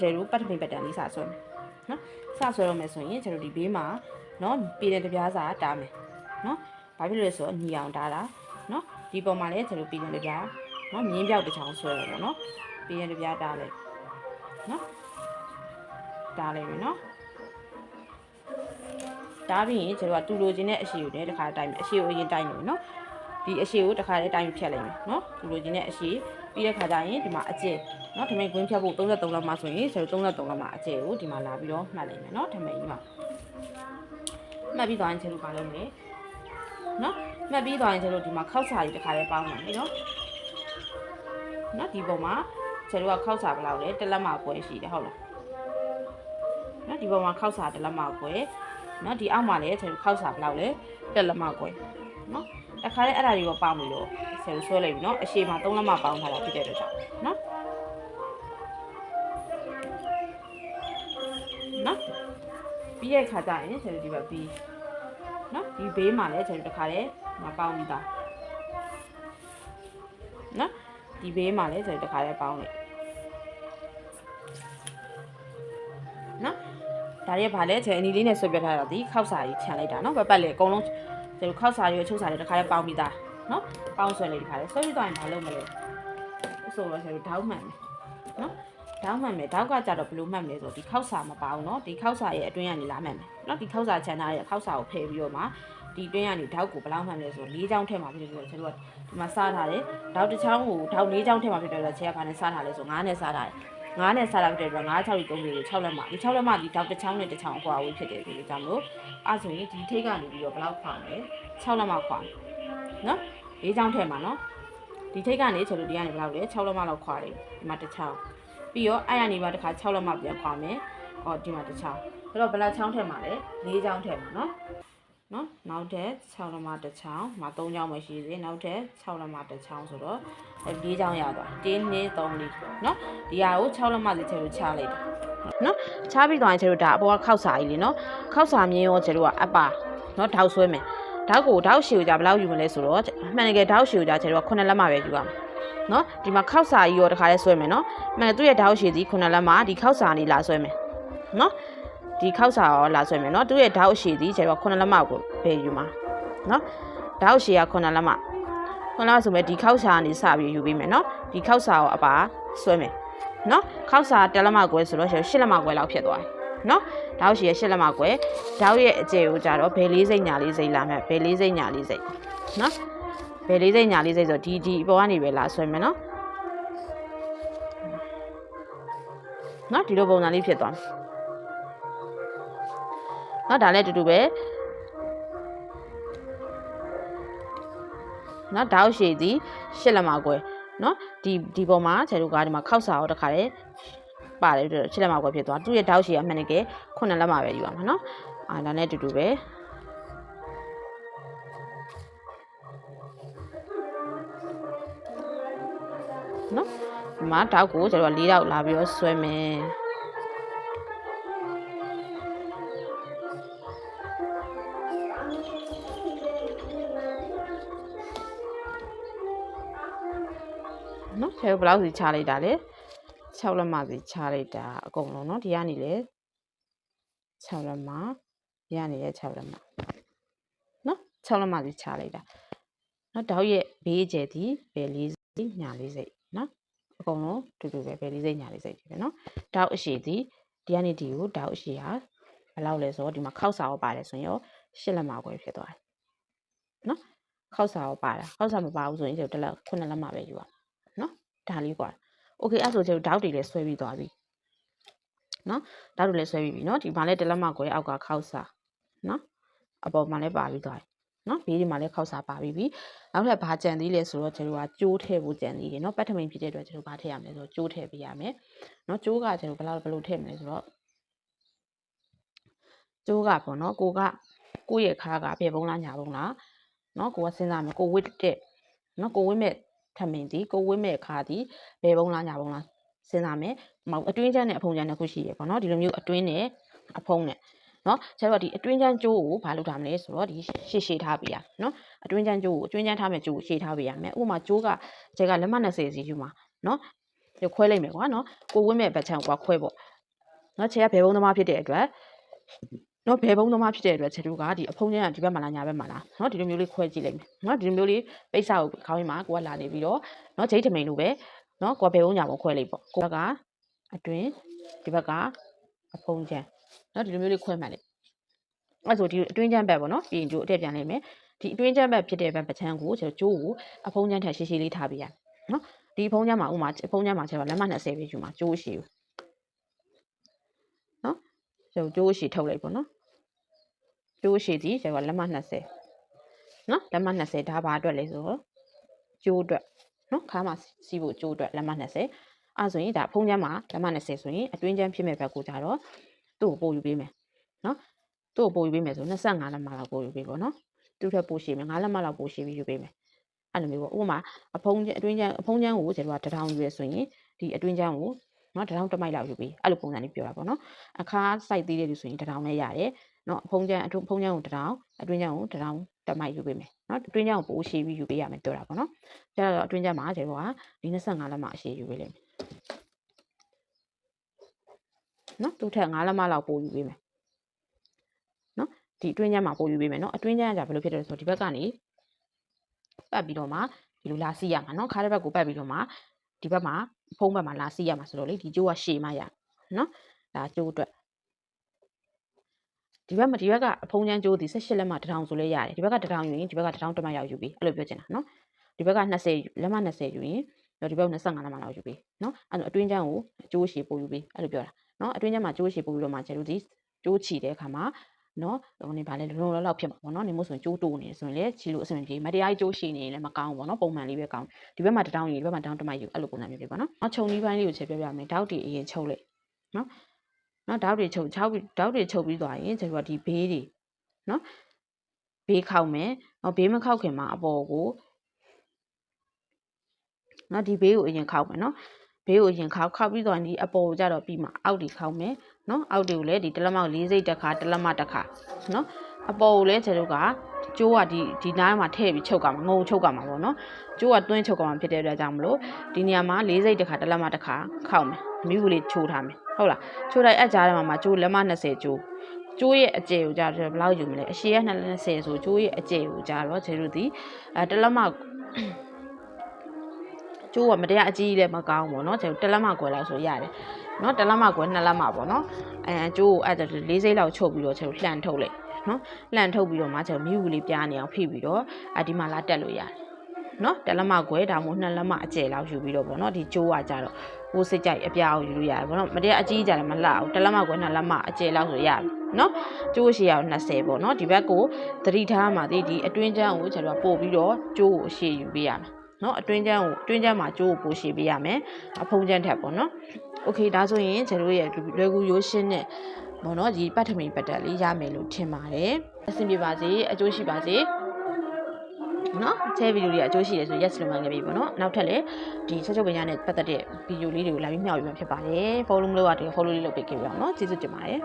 ကျတို့ပတ်ထမိန်ပတ်တန်လေးစဆွဲမယ်နော်စဆွဲတော့မယ်ဆိုရင်ကျတို့ဒီဘေးမှာနော်ပြည်တဲ့တပြားစာတားမယ်နော်ဘာဖြစ်လို့လဲဆိုတော့ညီအောင်တားတာနော်ဒီပုံမှာလည်းကျတို့ပြည်တဲ့တပြားနော်မြင်းပြောက်တစ်ချောင်းဆွဲရပေါ့နော်ပြည်တဲ့တပြားတားလိုက်နော်တားလိုက်မယ်နော်တားပြီးရင်ကျတို့ကတူလိုချင်တဲ့အရှိကိုလည်းတစ်ခါတိုင်းမယ်အရှိကိုအရင်တိုင်းမယ်နော် ဒီအရှိကိုတစ်ခါတည်းတိုင်းဖြတ်လိုက်မယ်နော်ဒီလိုချင်းနဲ့အရှိပြီးတဲ့ခါကျရင်ဒီမှာအကျဲနော်ထမိန်ကွင်းဖြတ်ဖို့33လောက်မှဆိုရင်33လောက်မှအကျဲကိုဒီမှာလာပြီးတော့မှတ်လိုက်မယ်နော်ထမိန်ကြီးမှာမှတ်ပြီးသွားရင်ကျွန်တော်ပါလုပ်မယ်နော်မှတ်ပြီးသွားရင်ကျွန်တော်ဒီမှာခောက်စာကြီးတစ်ခါတည်းပေါင်းမယ်နော်နော်ဒီပုံမှာကျွန်တော်ကခောက်စာဘယ်လောက်လဲတလက်မကွဲရှိတယ်ဟုတ်လားနော်ဒီပုံမှာခောက်စာတလက်မကွဲနော်ဒီအောက်မှာလည်းကျွန်တော်ခောက်စာဘယ်လောက်လဲတလက်မကွဲနော် တခါလေအဲ့ဒါတွေပေါ်ပေါင်းပြီးတော့ဆယ်ကိုဆွဲလိုက်ပြီနော်အရှိမသုံးလက်မပေါင်းထားတာဖြစ်တဲ့အတွက်ကြောင့်နော်နော်ပြီးရဲ့ခါကျရင်ဆယ်တို့ဒီဘက်ပြီးနော်ဒီဘေးမှာလည်းဆယ်တို့တခါလေမပေါင်းပြီးသားနော်ဒီဘေးမှာလည်းဆယ်တို့တခါလေပေါင်းလိုက်နော်ဒါရဲ့ဗာလဲဆယ်အနီလေးနဲ့ဆွဲပြထားတာဒီခောက်စာကြီးခြံလိုက်တာနော်ပတ်ပတ်လေအကုန်လုံး ကျတို့ခောက်စာတွေအချုပ်စာတွေတခါလဲပေါင်းပြီးသားနော်ပေါင်းဆွဲလိုက်တခါလဲဆွဲပြီးသွားရင်မလုပ်မလဲဆိုတော့ကျတို့ဓာတ်မှန်မယ်နော်ဓာတ်မှန်မယ်ဓာတ်ကကြတော့ဘယ်လိုမှတ်မလဲဆိုတော့ဒီခောက်စာမပေါင်းနော်ဒီခောက်စာရဲ့အတွင်းကနေလာမှတ်မယ်နော်ဒီခောက်စာခြံထားတဲ့ခောက်စာကိုဖယ်ပြီးတော့မှဒီတွင်းကနေဓာတ်ကိုဘယ်လောက်မှန်လဲဆိုတော့၄ချောင်းထဲမှာဖြစ်တယ်ဆိုတော့ကျွန်တော်ကဒီမှာစထားတယ်ဓာတ်တစ်ချောင်းကိုဓာတ်၄ချောင်းထဲမှာဖြစ်တယ်ဆိုတော့ခြေကဘာနဲ့စထားလဲဆိုတော့၅နဲ့စထားတယ် 9နဲ့စားလောက်တဲ့အတွက်9 6ကြီး3ကြီး6လက်မဒီ6လက်မဒီတောက်တစ်ချောင်းနဲ့တစ်ချောင်းအကွာဝေးဖြစ်တယ်ဆိုလို့ကြောင့်မို့အဲ့ဆိုရင်ဒီထိတ်ကနေပြီးတော့ဘယ်လောက်ခွာမလဲ6လက်မခွာနော်၄ချောင်းထဲမှာနော်ဒီထိတ်ကနေဆိုလို့ဒီကနေဘယ်လောက်လဲ6လက်မလောက်ခွာတယ်ဒီမှာတစ်ချောင်းပြီးတော့အဲ့ရနေပါတစ်ခါ6လက်မပြန်ခွာမယ်ဟောဒီမှာတစ်ချောင်းဆိုတော့ဘယ်လောက်ချောင်းထဲမှာလဲ၄ချောင်းထဲမှာနော် နော်နောက်ထပ်6လက်မှတစ်ချောင်းမှာ3ချောင်းပဲရှိသေးနောက်ထပ်6လက်မှတစ်ချောင်းဆိုတော့အဲ၄ချောင်းရသွား1 2 3 4နော်ဒီဟာကို6လက်မှစီချဲလို့ချလိုက်တာနော်ချပြီးသွားရင်ကျတို့ဒါအပေါ်ကခောက်စာကြီးလေနော်ခောက်စာမြင်းရောကျတို့ကအပ်ပါနော်ထောက်ဆွဲမယ်ဓာတ်ကိုဓာတ်ရှည်ကိုကြဘယ်လောက်ယူမလဲဆိုတော့အမှန်တကယ်ဓာတ်ရှည်ကိုကြကျတို့က9လက်မှပဲယူရမှာနော်ဒီမှာခောက်စာကြီးရောတခါလဲဆွဲမယ်နော်မှန်တယ်သူ့ရဲ့ဓာတ်ရှည်စီခုနှစ်လက်မှာဒီခောက်စာလေးလာဆွဲမယ်နော် ဒီခောက်စာရောလာဆွဲမယ်နော်သူ့ရဲ့ဓာတ်ရှည်စီကျတော့ခုနှစ်လက်မကိုပဲယူမှာနော်ဓာတ်ရှည်ကခုနှစ်လက်မခုနှစ်လက်ဆိုမဲ့ဒီခောက်စာကနေစပြီးယူပေးမယ်နော်ဒီခောက်စာကိုအပါဆွဲမယ်နော်ခောက်စာတစ်လက်မကွဲဆိုတော့ရှစ်လက်မကွဲလောက်ဖြစ်သွားတယ်နော်ဓာတ်ရှည်ရဲ့ရှစ်လက်မကွဲဓာတ်ရဲ့အကျယ်ကိုကြတော့ဘယ်လေးစိတ်ညာလေးစိတ်လာမယ်ဘယ်လေးစိတ်ညာလေးစိတ်နော်ဘယ်လေးစိတ်ညာလေးစိတ်ဆိုဒီဒီအပေါ်ကနေပဲလာဆွဲမယ်နော်နော်ဒီလိုပုံစံလေးဖြစ်သွားမယ် နော်ဒါလည်းအတူတူပဲနော်တောက်ရှည်သည်ရှစ်လက်မကွယ်နော်ဒီဒီပုံမှာခြေတို့ကဒီမှာခောက်စာရောတခါလေပါတယ်ရှစ်လက်မကွယ်ဖြစ်သွားသူ့ရဲ့တောက်ရှည်အမှန်တကယ်ခုနှစ်လက်မပဲယူရမှာနော်အာဒါနဲ့အတူတူပဲနော်ဒီမှာတောက်ကိုကျွန်တော်၄တောက်လာပြီးတော့ဆွဲမယ် နော်ဆယ်ဘယ်လောက်စီချလိုက်တာလဲ6လက်မစီချလိုက်တာအကုန်လုံးနော်ဒီကနေလေ6လက်မဒီကနေလေ6လက်မနော်6လက်မစီချလိုက်တာနော်တောက်ရဲ့ဘေးကျဲသည်ဘယ်လေးစိညာလေးစိနော် အကုန်လုံးတူတူပဲဘယ်လေးစိတ်ညာလေးစိတ်တွေပဲเนาะတောက်အရှိသည်ဒီကနေဒီကိုတောက်အရှိဟာဘယ်လောက်လဲဆိုတော့ဒီမှာခောက်စာရောပါတယ်ဆိုရင်ရောရှစ်လက်မခွဲဖြစ်သွားတယ်เนาะခောက်စာရောပါတာခောက်စာမပါဘူးဆိုရင်ကျွန်တော်တစ်လက်ခုနှစ်လက်မပဲယူရအောင်เนาะ ဒါလေးกว่าโอเคအဲ့ဆိုကျွန်တော်တောက်တွေလည်းဆွဲပြီးသွားပြီเนาะတောက်တွေလည်းဆွဲပြီးပြီเนาะဒီမှာလည်းတစ်လက်မခွဲအောက်ကခောက်စာเนาะအပေါ်မှာလည်းပါပြီးသွားပြီနော်ဘေးဒီမှာလည်းခောက်စာပါပြီးပြီနောက်ထပ်ဘာကြံသေးလဲဆိုတော့ကျွန်တော်ကကျိုးထည့်ဖို့ကြံသေးတယ်နော်ပတ်ထမိန်ဖြစ်တဲ့အတွက်ကျွန်တော်ဘာထည့်ရမလဲဆိုတော့ကျိုးထည့်ပေးရမယ်နော်ကျိုးကကျွန်တော်ဘယ်လောက်ဘယ်လိုထည့်မလဲဆိုတော့ကျိုးကပေါ့နော်ကိုကကိုယ့်ရဲ့ခါကပြေပုံးလားညာပုံးလားနော်ကိုကစဉ်းစားမယ်ကိုဝစ်တဲ့နော်ကိုဝစ်မဲ့ ထမိန်ဒီကိုဝစ်မဲ့ခါဒီဘယ်ပုံးလားညာပုံးလားစဉ်းစားမယ်မဟုတ်အတွင်းချမ်းနဲ့အဖုံချမ်းနှစ်ခုရှိရပေါ့နော်ဒီလိုမျိုးအတွင်းနဲ့အဖုံနဲ့နော်ကျတော့ဒီအတွင်းချမ်းကျိုးကိုဘာလုပ်ထားမလဲဆိုတော့ဒီရှေ့ရှေ့ထားပေးရနော်အတွင်းချမ်းကျိုးကိုအတွင်းချမ်းထားမဲ့ကျိုးကိုရှေ့ထားပေးရမယ်ဥပမာကျိုးကကျဲကလက်မ20စီယူမှာနော်ဒီခွဲလိုက်မယ်ကွာနော်ကိုဝင်းမဲ့ဘက်ချမ်းကွာခွဲပေါ့နော်ခြေကဘယ်ဘုံသမားဖြစ်တဲ့အတွက် နော်ဘယ်ဘုံသမားဖြစ်တဲ့အတွက်ခြေတို့ကဒီအဖုံးချမ်းကဒီဘက်မှာလားညာဘက်မှာလားနော်ဒီလိုမျိုးလေးခွဲကြည့်လိုက်မယ်နော်ဒီလိုမျိုးလေးပိတ်စာကိုခေါင်းရင်းမှာကိုကလာနေပြီးတော့နော်ဂျိတ်ထမိန်လိုပဲနော်ကိုကဘယ်ဘုံညာဘုံခွဲလိုက်ပေါ့ကိုကအတွင်းဒီဘက်ကအဖုံးချမ်းနော်ဒီလိုမျိုးလေးခွဲမှတ်လိုက်အဲ့ဆိုဒီအတွင်းချမ်းဘက်ပေါ့နော်ပြီးရင်ကျိုးအတက်ပြန်လိုက်မယ်ဒီအတွင်းချမ်းဘက်ဖြစ်တဲ့ဘက်ပချမ်းကိုကျိုးကျိုးကိုအဖုံးချမ်းထက်ရှည်ရှည်လေးထားပေးရနော်ဒီဖုံးချမ်းမှာဥမာဖုံးချမ်းမှာကျတော့လက်မ20ပဲယူမှာကျိုးရှည်ကိုနော်ကျိုးကျိုးရှည်ထုတ်လိုက်ပေါ့နော် ကျိုးရှည်စီကျတော့လက်မ20နော်လက်မ20ဒါဘာအတွက်လဲဆိုတော့ကျိုးအတွက်နော်ခါမှာစီးဖို့ကျိုးအတွက်လက်မ20အဲဆိုရင်ဒါဖုံးချမ်းမှာလက်မ20ဆိုရင်အတွင်းချမ်းဖြစ်မဲ့ဘက်ကိုကြတော့သူ့ကိုပို့ယူပေးမယ်နော်သူ့ကိုပို့ယူပေးမယ်ဆို25လက်မလောက်ပို့ယူပေးပေါ့နော်သူ့ထက်ပို့ရှည်မယ်5လက်မလောက်ပို့ရှည်ပြီးယူပေးမယ်အဲ့လိုမျိုးပေါ့ဥပမာအဖုံးချမ်းအတွင်းချမ်းအဖုံးချမ်းကိုကျတော့တထောင်ယူရဆိုရင်ဒီအတွင်းချမ်းကိုနော်တထောင်တစ်မိုက်လောက်ယူပေးအဲ့လိုပုံစံလေးပြောတာပေါ့နော်အခါစိုက်သေးတဲ့လူဆိုရင်တထောင်နဲ့ရတယ် နော်အဖုံးချမ်းအတွင်းဖုံးချမ်းကိုတထောင်အတွင်းချမ်းကိုတထောင်တစ်မိုက်ယူပေးမယ်နော်အတွင်းချမ်းကိုပို့ရှည်ပြီးယူပေးရမယ်ပြောတာပေါ့နော်ကျတော့အတွင်းချမ်းမှာကျတော့ကဒီ25လက်မအရှည်ယူပေးလိမ့်မယ်နော်သူ့ထက်5လက်မလောက်ပို့ယူပေးမယ်နော်ဒီအတွင်းချမ်းမှာပို့ယူပေးမယ်နော်အတွင်းချမ်းကဘယ်လိုဖြစ်တယ်လဲဆိုတော့ဒီဘက်ကနေပတ်ပြီးတော့မှဒီလိုလာစီရမှာနော်ခါတဲ့ဘက်ကိုပတ်ပြီးတော့မှဒီဘက်မှာဖုံးဘက်မှာလာစီရမှာဆိုတော့လေဒီကျိုးကရှည်မှရနော်ဒါကျိုးအတွက် ဒီဘက်မှာဒီဘက်ကအဖုံးချမ်းကျိုးဒီ18လက်မှတစ်ထောင်ဆိုလဲရတယ်ဒီဘက်ကတစ်ထောင်ယူရင်ဒီဘက်ကတစ်ထောင်တစ်မှတ်ရောက်ယူပြီးအဲ့လိုပြောချင်တာနော်ဒီဘက်က20လက်မှ20ယူရင်တော့ဒီဘက်25လက်မှလောက်ယူပြီးနော်အဲ့တော့အတွင်းချမ်းကိုကျိုးရှည်ပို့ယူပြီးအဲ့လိုပြောတာနော်အတွင်းချမ်းမှာကျိုးရှည်ပို့ပြီးတော့မှကျတို့ဒီကျိုးချီတဲ့အခါမှာနော်ဟိုနေဗာလဲလုံလုံလောက်ဖြစ်မှာပေါ့နော်နေမို့ဆိုရင်ကျိုးတိုးနေဆိုရင်လေချီလို့အဆင်ပြေမတရားကြီးကျိုးရှည်နေရင်လည်းမကောင်းဘူးပေါ့နော်ပုံမှန်လေးပဲကောင်းဒီဘက်မှာတစ်တောင်းယူဒီဘက်မှာတောင်းတစ်မိုက်ယူအဲ့လိုပုံစံမျိုးဖြစ်ပါနော်နောက်ခြုံနီးပိုင်းလေးကိုချက်ပြပြမယ်တောက်တီအရင်ချုပ်လိုက်နော် နော်တောက်တီချုပ်ချောက်ပြီးတောက်တီချုပ်ပြီးသွားရင်ကျတို့ကဒီဘေးတွေနော်ဘေးခောက်မယ်နော်ဘေးမခောက်ခင်မှာအပေါ်ကိုနော်ဒီဘေးကိုအရင်ခောက်မယ်နော်ဘေးကိုအရင်ခောက်ခောက်ပြီးတော့ဒီအပေါ်ကိုကြတော့ပြီးမှအောက်ဒီခောက်မယ်နော်အောက်တွေကိုလည်းဒီတလက်မောက်၄စိတ်တစ်ခါတလက်မတစ်ခါနော်အပေါ်ကိုလည်းကျတို့ကကျိုးကဒီဒီနားမှာထည့်ပြီးချုပ်ကမှာငုံချုပ်ကမှာပေါ့နော်ကျိုးကတွင်းချုပ်ကမှာဖြစ်တဲ့အတွက်ကြောင့်မလို့ဒီနေရာမှာ၄စိတ်တစ်ခါတလက်မတစ်ခါခောက်မယ်မိဘူးလေးချိုးထားမယ် ဟုတ်လားချိုးလိုက်အကြားထဲမှာမှာကျိုးလက်မ20ကျိုးကျိုးရဲ့အကျယ်ကိုကြာတော့ဘယ်လောက်ယူမလဲအရှည်က220ဆိုကျိုးရဲ့အကျယ်ကိုကြာတော့ကျတို့ဒီအဲတလက်မကျိုးကမတရားအကြီးကြီးလည်းမကောင်းဘူးเนาะကျတို့တလက်မကွယ်လောက်ဆိုရတယ်เนาะတလက်မကွယ်နှစ်လက်မပေါ့เนาะအဲကျိုးကိုအဲ့ဒါ၄စိတ်လောက်ချုပ်ပြီးတော့ကျတို့လှန်ထုတ်လိုက်နော်လှန်ထုတ်ပြီးတော့မှကျတော့မိဘူးလေးပြားနေအောင်ဖိပြီးတော့အဒီမှာလာတက်လို့ရတယ် နော်တလက်မကွယ်ဒါမှမဟုတ်နှစ်လက်မအကျယ်လောက်ယူပြီးတော့ပေါ့နော်ဒီကျိုးကကြတော့ဟိုစိတ်ကြိုက်အပြားကိုယူလို့ရတယ်ပေါ့နော်မတရားအကြီးကြတယ်မလှဘူးတလက်မကွယ်နှစ်လက်မအကျယ်လောက်ဆိုရတယ်နော်ကျိုးရှည်ရအောင်20ပေါ့နော်ဒီဘက်ကိုသတိထားမှဒီဒီအတွင်းချမ်းကိုကျတော့ပို့ပြီးတော့ကျိုးကိုအရှည်ယူပေးရမယ်နော်အတွင်းချမ်းကိုအတွင်းချမ်းမှာကျိုးကိုပို့ရှည်ပေးရမယ်အဖုံးချမ်းထက်ပေါ့နော်โอเคဒါဆိုရင်ကျတို့ရဲ့လွယ်ကူရိုးရှင်းတဲ့ဘောနော်ဒီပတ်ထမီပတ်တက်လေးရမယ်လို့ထင်ပါတယ်အဆင်ပြေပါစေအကျိုးရှိပါစေ နော်ချဲဗီဒီယိုလေးအကျိုးရှိတယ်ဆို yes လို့မှလည်းပြီပေါ့နော်နောက်ထပ်လည်းဒီချက်ချုပ်ပညာနဲ့ပတ်သက်တဲ့ဗီဒီယိုလေးတွေကိုလာပြီးမျှဝေမှာဖြစ်ပါတယ် follow မလုပ်ရတဲ့ follow လေးလုပ်ပေးခဲ့ပြအောင်နော်ကျေးဇူးတင်ပါတယ်